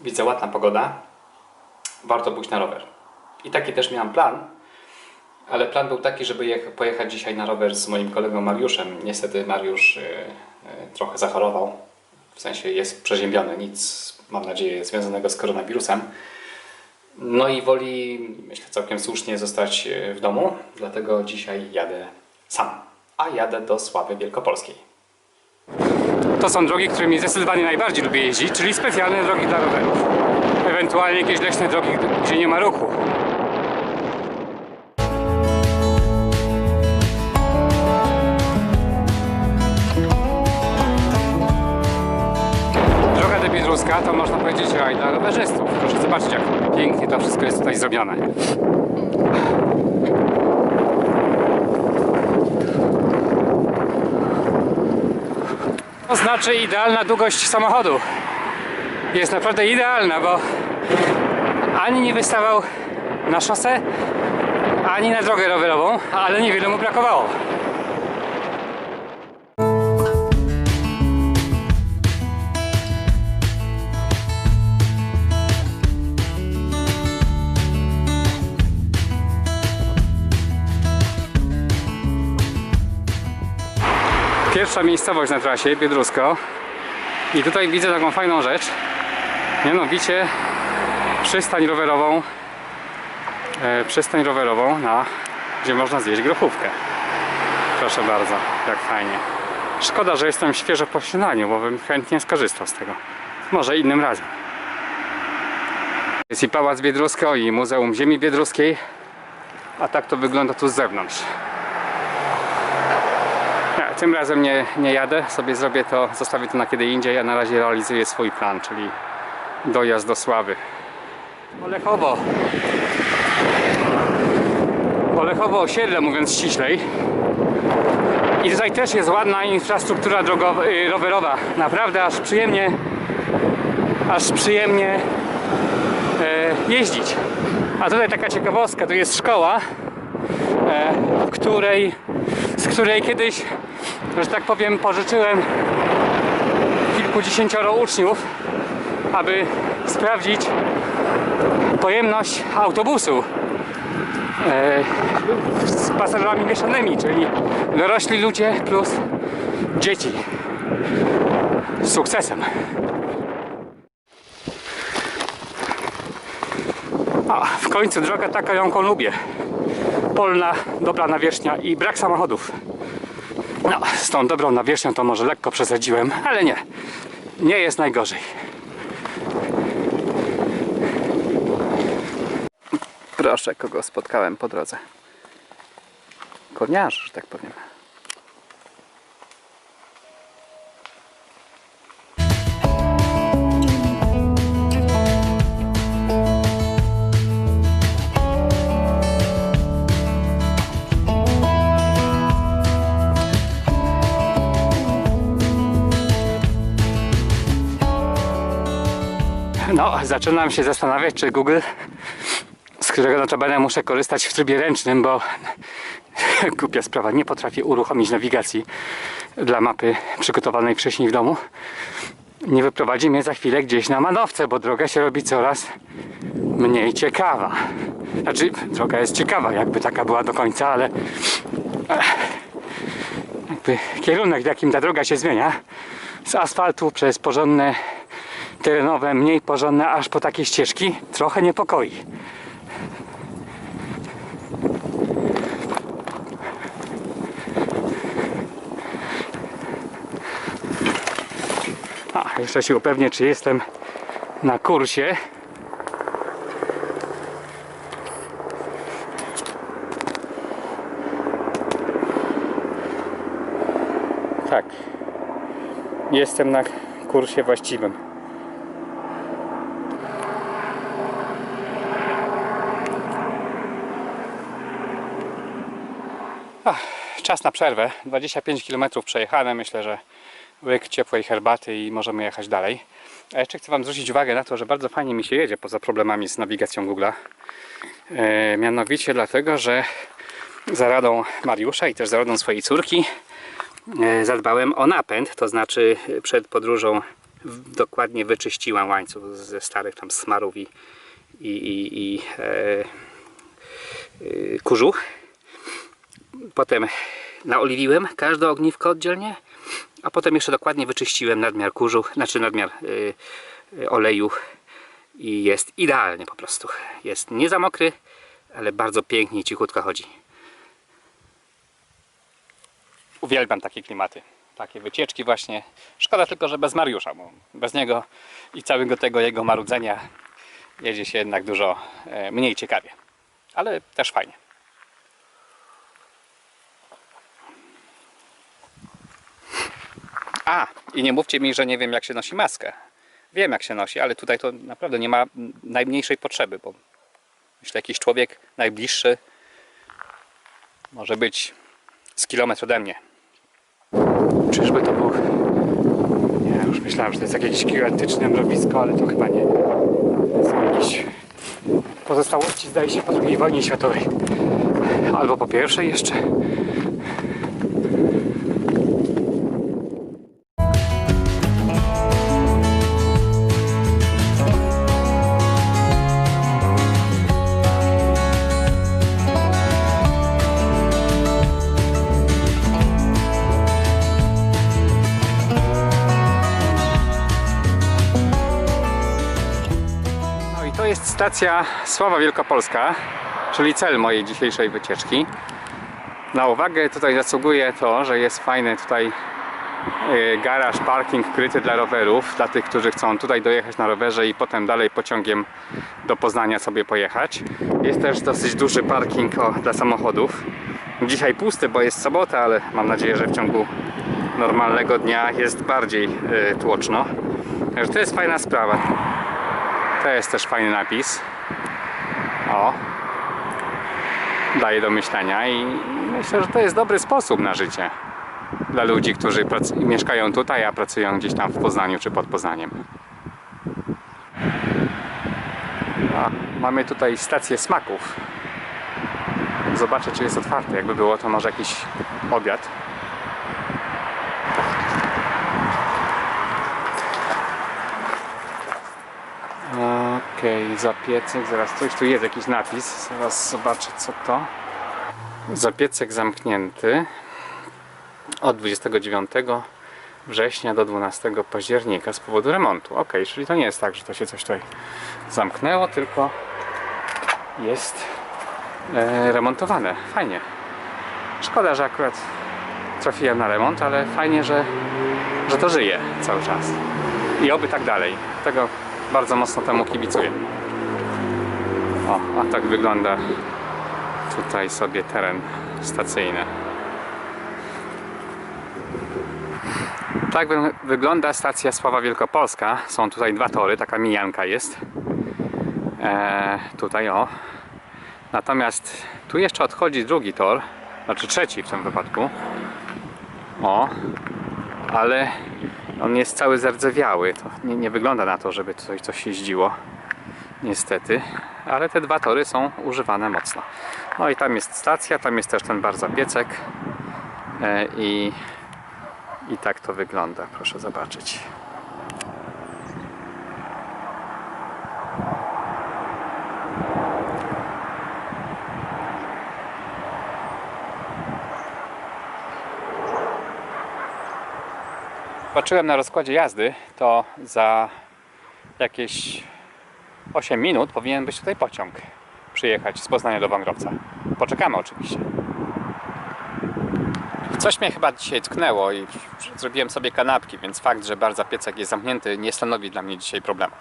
Widzę ładna pogoda. Warto pójść na rower. I taki też miałem plan. Ale plan był taki, żeby jecha- pojechać dzisiaj na rower z moim kolegą Mariuszem. Niestety Mariusz y, y, trochę zachorował. W sensie jest przeziębiony. Nic, mam nadzieję, związanego z koronawirusem. No i woli, myślę, całkiem słusznie zostać y, w domu. Dlatego dzisiaj jadę sam. A jadę do Sławy Wielkopolskiej. To są drogi, którymi zdecydowanie najbardziej lubię jeździć, czyli specjalne drogi dla rowerów. Ewentualnie jakieś leśne drogi, gdzie nie ma ruchu. Droga do Biedruska to można powiedzieć raj dla rowerzystów. Proszę zobaczyć, jak pięknie to wszystko jest tutaj zrobione. To znaczy idealna długość samochodu. Jest naprawdę idealna, bo ani nie wystawał na szosę, ani na drogę rowerową, ale niewiele mu brakowało. Pierwsza miejscowość na trasie, Biedrusko. I tutaj widzę taką fajną rzecz. Mianowicie przystań rowerową. E, przystań rowerową, na, gdzie można zjeść grochówkę. Proszę bardzo, jak fajnie. Szkoda, że jestem świeżo po śniadaniu, bo bym chętnie skorzystał z tego. Może innym razem. Jest i Pałac Biedrusko i Muzeum Ziemi Biedruskiej. A tak to wygląda tu z zewnątrz. Tym razem nie, nie jadę, sobie zrobię to, zostawię to na kiedy indziej. Ja na razie realizuję swój plan, czyli dojazd do Sławy. Olechowo. Olechowo osiedle, mówiąc ściślej. I tutaj też jest ładna infrastruktura drogowa, y, rowerowa. Naprawdę aż przyjemnie, aż przyjemnie e, jeździć. A tutaj taka ciekawostka, tu jest szkoła, e, w której, z której kiedyś, że tak powiem, pożyczyłem kilkudziesięcioro uczniów, aby sprawdzić pojemność autobusu e, z pasażerami mieszanymi, czyli dorośli ludzie plus dzieci. Z sukcesem. A, w końcu droga taka, jaką lubię. Polna, dobra nawierzchnia i brak samochodów. No, z tą dobrą nawierzchnią to może lekko przesadziłem, ale nie. Nie jest najgorzej. Proszę, kogo spotkałem po drodze. Koniarz, że tak powiem. Zaczynam się zastanawiać, czy Google, z którego notabene muszę korzystać w trybie ręcznym, bo głupia sprawa, nie potrafię uruchomić nawigacji dla mapy przygotowanej wcześniej w domu. Nie wyprowadzi mnie za chwilę gdzieś na manowce, bo droga się robi coraz mniej ciekawa. Znaczy, droga jest ciekawa, jakby taka była do końca, ale jakby kierunek, w jakim ta droga się zmienia, z asfaltu przez porządne terenowe, mniej porządne, aż po takie ścieżki, trochę niepokoi. A, jeszcze się upewnię, czy jestem na kursie. Tak. Jestem na kursie właściwym. Ach, czas na przerwę. 25 km przejechane. Myślę, że łyk ciepłej herbaty i możemy jechać dalej. A jeszcze chcę Wam zwrócić uwagę na to, że bardzo fajnie mi się jedzie poza problemami z nawigacją Google'a. E, mianowicie dlatego, że za radą Mariusza i też za radą swojej córki e, zadbałem o napęd, to znaczy przed podróżą dokładnie wyczyściłem łańcuch ze starych tam smarów i, i, i, e, kurzu. Potem naoliwiłem każde ogniwko oddzielnie, a potem jeszcze dokładnie wyczyściłem nadmiar kurzu, znaczy nadmiar y, y, oleju i jest idealnie po prostu. Jest nie za mokry, ale bardzo pięknie i cichutko chodzi. Uwielbiam takie klimaty, takie wycieczki właśnie. Szkoda tylko, że bez Mariusza, bo bez niego i całego tego jego marudzenia jedzie się jednak dużo e, mniej ciekawie. Ale też fajnie. A, i nie mówcie mi, że nie wiem jak się nosi maskę. Wiem jak się nosi, ale tutaj to naprawdę nie ma najmniejszej potrzeby, bo myślę jakiś człowiek najbliższy może być z kilometr ode mnie. Czyżby to był... Nie, już myślałem, że to jest jakieś gigantyczne mrowisko, ale to chyba nie. Są jakieś pozostałości, zdaje się, po II wojnie światowej. Albo po pierwszej jeszcze. Jest stacja Sława Wielkopolska, czyli cel mojej dzisiejszej wycieczki. Na uwagę tutaj zasługuje to, że jest fajny tutaj e, garaż, parking kryty dla rowerów, dla tych, którzy chcą tutaj dojechać na rowerze i potem dalej pociągiem do Poznania sobie pojechać. Jest też dosyć duży parking o, dla samochodów. Dzisiaj pusty, bo jest sobota, ale mam nadzieję, że w ciągu normalnego dnia jest bardziej e, tłoczno. Także to jest fajna sprawa. To jest też fajny napis. O. Daje do myślenia i myślę, że to jest dobry sposób na życie. Dla ludzi, którzy mieszkają tutaj, a pracują gdzieś tam w Poznaniu czy pod Poznaniem. A, mamy tutaj stację smaków. Zobaczę, czy jest otwarte. Jakby było, to może jakiś obiad. Okej, zapiecek, zaraz coś tu jest, jakiś napis, zaraz zobaczę co to. Zapiecek zamknięty od 29 września do 12 października z powodu remontu. Ok, czyli to nie jest tak, że to się coś tutaj zamknęło, tylko jest e, remontowane. Fajnie. Szkoda, że akurat trafiłem na remont, ale fajnie, że, że to żyje cały czas. I oby tak dalej. Tego bardzo mocno temu kibicuję. O, a tak wygląda tutaj sobie teren stacyjny. Tak wy- wygląda stacja Sława Wielkopolska. Są tutaj dwa tory, taka mijanka jest. E, tutaj o. Natomiast tu jeszcze odchodzi drugi tor, znaczy trzeci w tym wypadku. O, ale on jest cały zardzewiały. To nie, nie wygląda na to, żeby tutaj coś jeździło. Niestety. Ale te dwa tory są używane mocno. No i tam jest stacja, tam jest też ten bar zapiecek. E, I, I tak to wygląda. Proszę zobaczyć. Patrzyłem na rozkładzie jazdy, to za jakieś 8 minut powinien być tutaj pociąg przyjechać z Poznania do Wągrowca. Poczekamy oczywiście. Coś mnie chyba dzisiaj tknęło i zrobiłem sobie kanapki, więc fakt, że bar zapiecek jest zamknięty nie stanowi dla mnie dzisiaj problemu.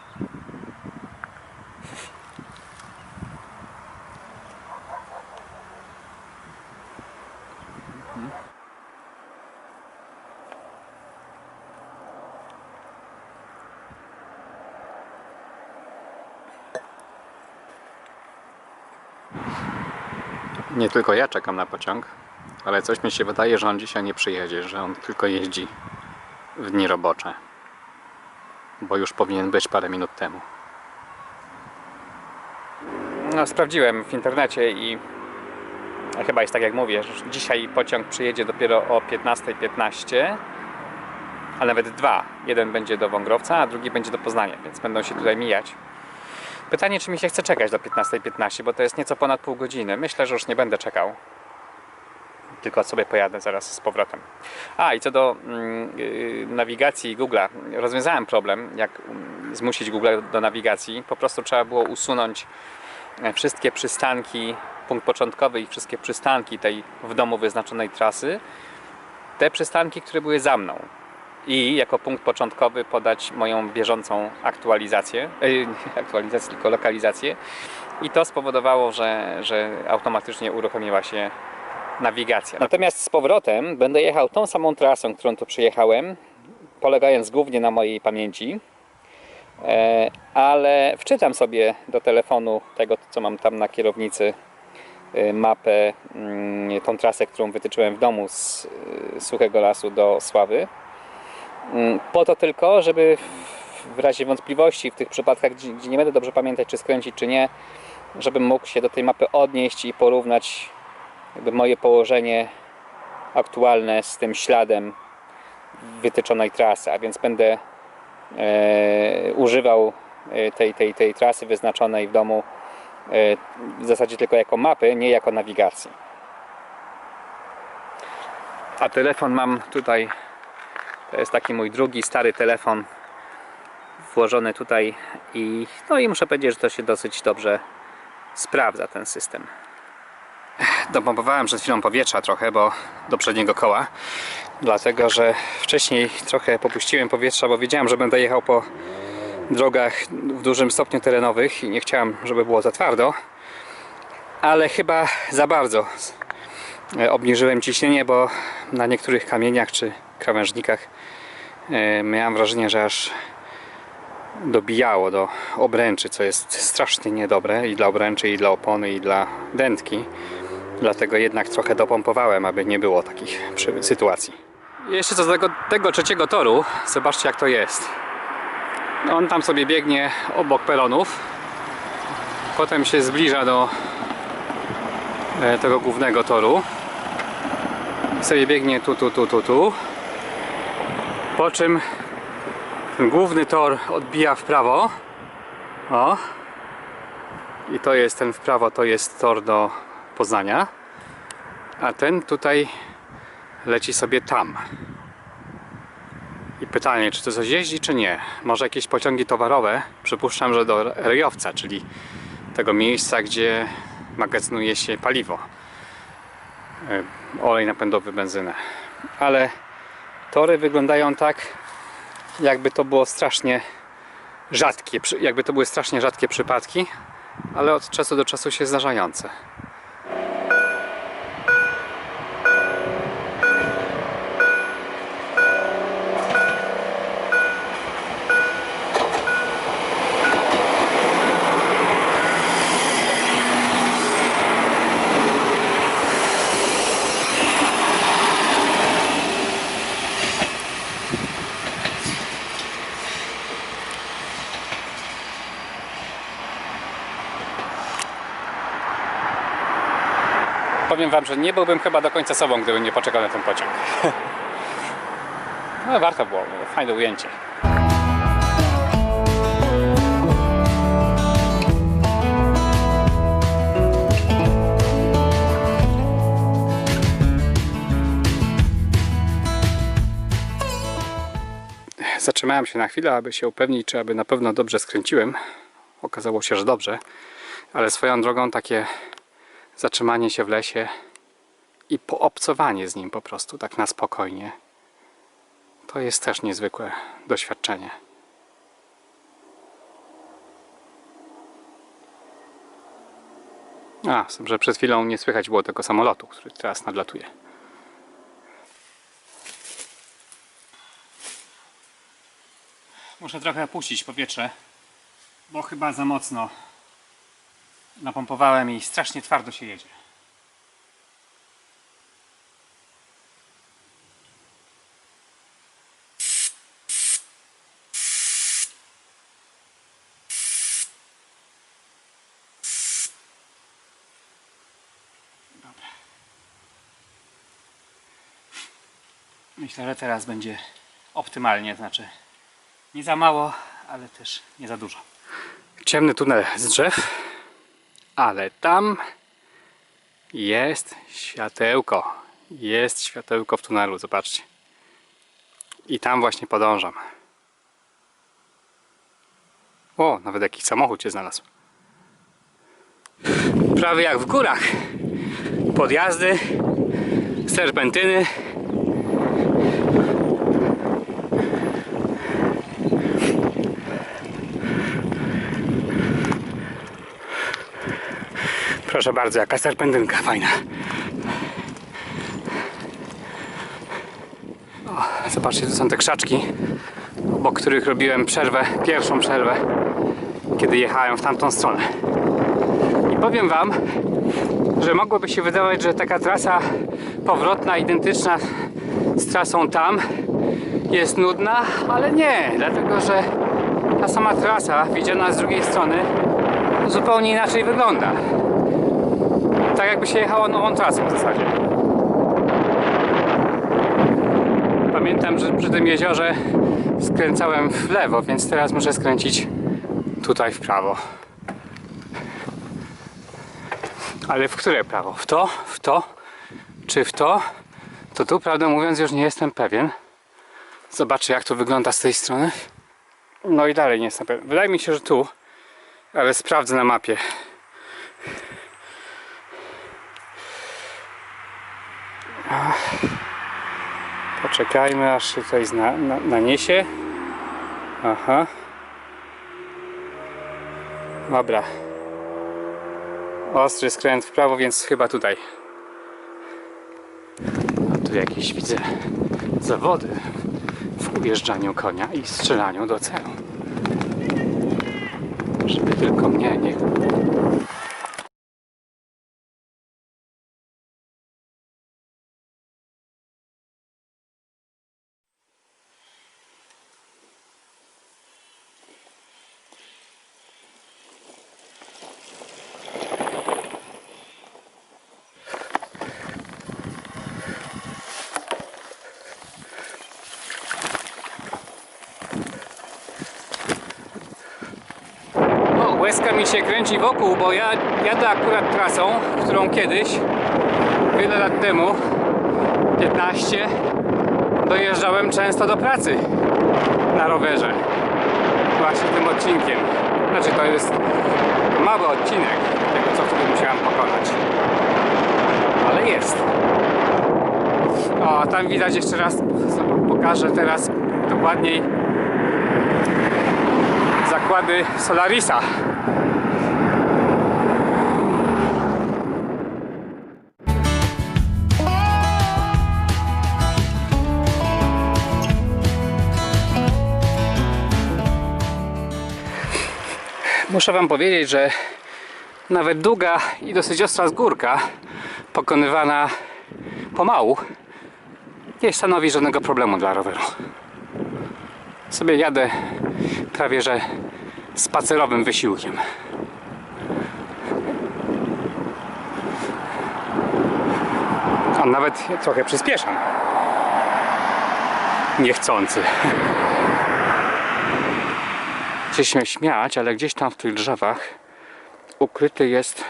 Nie tylko ja czekam na pociąg, ale coś mi się wydaje, że on dzisiaj nie przyjedzie, że on tylko jeździ w dni robocze. Bo już powinien być parę minut temu. No, sprawdziłem w internecie i chyba jest tak jak mówię, że dzisiaj pociąg przyjedzie dopiero o 15.15, a nawet dwa Jeden będzie do Wągrowca, a drugi będzie do Poznania, więc będą się tutaj mijać. Pytanie, czy mi się chce czekać do 15.15, bo to jest nieco ponad pół godziny. Myślę, że już nie będę czekał. Tylko sobie pojadę zaraz z powrotem. A i co do yy, nawigacji Google'a. Rozwiązałem problem, jak mm, zmusić Google do nawigacji. Po prostu trzeba było usunąć e, wszystkie przystanki, punkt początkowy i wszystkie przystanki tej w domu wyznaczonej trasy. Te przystanki, które były za mną. I jako punkt początkowy podać moją bieżącą aktualizację, nie aktualizację, tylko lokalizację. I to spowodowało, że, że automatycznie uruchomiła się nawigacja. Natomiast z powrotem będę jechał tą samą trasą, którą tu przyjechałem, polegając głównie na mojej pamięci, e, ale wczytam sobie do telefonu tego, co mam tam na kierownicy, e, mapę, mm, tą trasę, którą wytyczyłem w domu z e, Suchego Lasu do Sławy. Mm, Po to tylko, żeby w- razie wątpliwości, w tych przypadkach, gdzie, nie będę dobrze pamiętać, czy skręcić, czy nie, żebym mógł się do tej mapy odnieść i porównać moje położenie aktualne z tym śladem wytyczonej trasy, a więc będę e, używał e, tej, tej, tej trasy wyznaczonej w domu e, w zasadzie tylko jako mapy, nie jako nawigacji. A telefon mam tutaj, to jest taki mój drugi stary telefon włożony tutaj i no i muszę powiedzieć, że to się dosyć dobrze sprawdza ten system. Dopompowałem przed chwilą powietrza trochę, bo do przedniego koła. Dlatego, że wcześniej trochę popuściłem powietrza, bo wiedziałem, że będę jechał po drogach w dużym stopniu terenowych i nie chciałem, żeby było za twardo. Ale chyba za bardzo obniżyłem ciśnienie, bo na niektórych kamieniach czy krawężnikach miałem wrażenie, że aż dobijało do obręczy, co jest strasznie niedobre i dla obręczy, i dla opony, i dla dętki. Dlatego jednak trochę dopompowałem, aby nie było takich sytuacji. Jeszcze co do tego, tego trzeciego toru, zobaczcie jak to jest. On tam sobie biegnie obok pelonów. Potem się zbliża do e, tego głównego toru. Sobie biegnie tu, tu, tu, tu, tu. Po czym ten główny tor odbija w prawo. O. I to jest ten w prawo, to jest tor do Poznania. A ten tutaj leci sobie tam. I pytanie, czy to coś jeździ, czy nie? Może jakieś pociągi towarowe? Przypuszczam, że do rejowca, czyli tego miejsca, gdzie magazynuje się paliwo. E, Olej napędowy, benzynę. Ale tory wyglądają tak, jakby to było strasznie rzadkie, jakby to były strasznie rzadkie przypadki, ale od czasu do czasu się zdarzające. Powiem Wam, że nie byłbym chyba do końca sobą, gdybym nie poczekał na ten pociąg. No warto było, fajne ujęcie. Zatrzymałem się na chwilę, aby się upewnić, czy aby na pewno dobrze skręciłem. Okazało się, że dobrze, ale swoją drogą takie zatrzymanie się w lesie i poobcowanie z nim po prostu, tak na spokojnie. To jest też niezwykłe doświadczenie. A, że przed chwilą nie słychać było tego samolotu, który teraz nadlatuje. Muszę trochę puścić powietrze, bo chyba za mocno napompowałem i strasznie twardo się jedzie. Dobra. Myślę, że teraz będzie optymalnie, znaczy Nie za mało, ale też nie za dużo. Ciemny tunel z drzew, ale tam jest światełko. Jest światełko w tunelu, zobaczcie. I tam właśnie podążam. O, nawet jakiś samochód się znalazł. Prawie jak w górach. Podjazdy, serpentyny. Proszę bardzo, jaka serpentynka fajna. O, zobaczcie, tu są te krzaczki, obok których robiłem przerwę, pierwszą przerwę, kiedy jechałem w tamtą stronę. I powiem Wam, że mogłoby się wydawać, że taka trasa powrotna, identyczna z trasą tam jest nudna, ale nie, dlatego że ta sama trasa, widziana z drugiej strony, zupełnie inaczej wygląda. Tak jakby się jechało nową trasą w zasadzie. Pamiętam, że przy tym jeziorze skręcałem w lewo, więc teraz muszę skręcić tutaj w prawo. Ale w które prawo? W to? W to? Czy w to? To tu, prawdę mówiąc, już nie jestem pewien. Zobaczę, jak to wygląda z tej strony. No i dalej nie jestem pewien. Wydaje mi się, że tu, ale sprawdzę na mapie. Poczekajmy aż się tutaj zna, na, naniesie. Aha. Dobra. Ostry skręt w prawo, więc chyba tutaj. A tu jakieś widzę zawody w ujeżdżaniu konia i strzelaniu do celu. Żeby tylko mnie nie łezka mi się kręci wokół, bo ja jadę akurat trasą, którą kiedyś, wiele lat temu, 15, dojeżdżałem często do pracy na rowerze. Właśnie tym odcinkiem. Znaczy to jest mały odcinek tego, co wtedy musiałem pokonać. Ale jest. O, tam widać jeszcze raz, pokażę teraz dokładniej zakłady Solarisa. Muszę Wam powiedzieć, że nawet długa i dosyć ostra zgórka, pokonywana pomału, nie stanowi żadnego problemu dla roweru sobie jadę prawie że spacerowym wysiłkiem. A nawet trochę przyspieszam. Niechcący. Chcę się śmiać, ale gdzieś tam w tych drzewach ukryty jest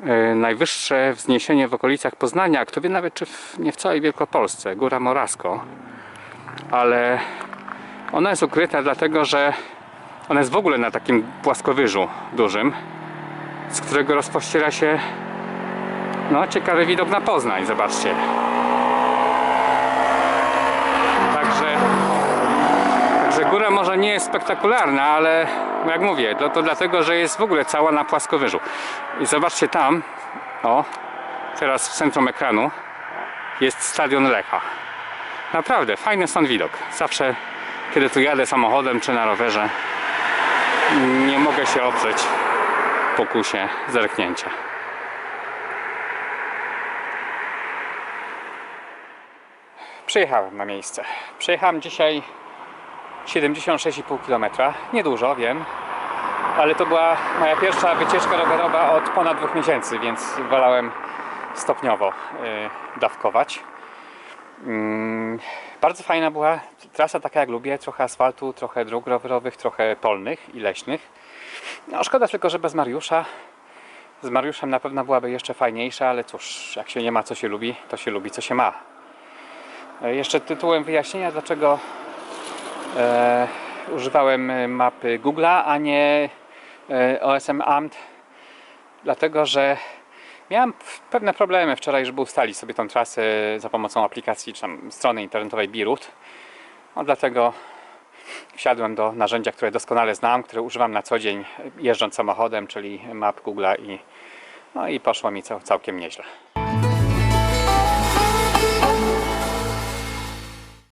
e, najwyższe wzniesienie w okolicach Poznania. Kto wie nawet, czy w, nie w całej Wielkopolsce, Góra Morasko. Ale ona jest ukryta dlatego, że ona jest w ogóle na takim płaskowyżu dużym, z którego rozpościera się no, ciekawy widok na Poznań, zobaczcie. Także, także góra może nie jest spektakularna, ale jak mówię, to, dlatego, że jest w ogóle cała na płaskowyżu. I zobaczcie tam, o, teraz w centrum ekranu jest stadion Lecha. Naprawdę, fajny stąd widok. Zawsze kiedy tu jadę samochodem czy na rowerze nie mogę się oprzeć pokusie zerknięcia. Przyjechałem na miejsce. Przejechałem dzisiaj 76,5 km. Niedużo, wiem, ale to była moja pierwsza wycieczka rowerowa od ponad dwóch miesięcy, więc wolałem stopniowo yy, dawkować. Mm, Bardzo fajna była trasa taka jak lubię, trochę asfaltu, trochę dróg rowerowych, trochę polnych i leśnych. No szkoda tylko, że bez Mariusza. Z Mariuszem na pewno byłaby jeszcze fajniejsza, ale cóż, jak się nie ma co się lubi, to się lubi co się ma. E, Jeszcze tytułem wyjaśnienia, dlaczego e, używałem e, mapy Google'a, a nie e, OSM Amt. Dlatego, że miałem pewne problemy wczoraj, żeby ustalić sobie tą trasę za pomocą aplikacji czy tam strony internetowej Birut. No, dlatego wsiadłem do narzędzia, które doskonale znam, które używam na co dzień jeżdżąc samochodem, czyli map Google'a i, no i poszło mi cał, całkiem nieźle.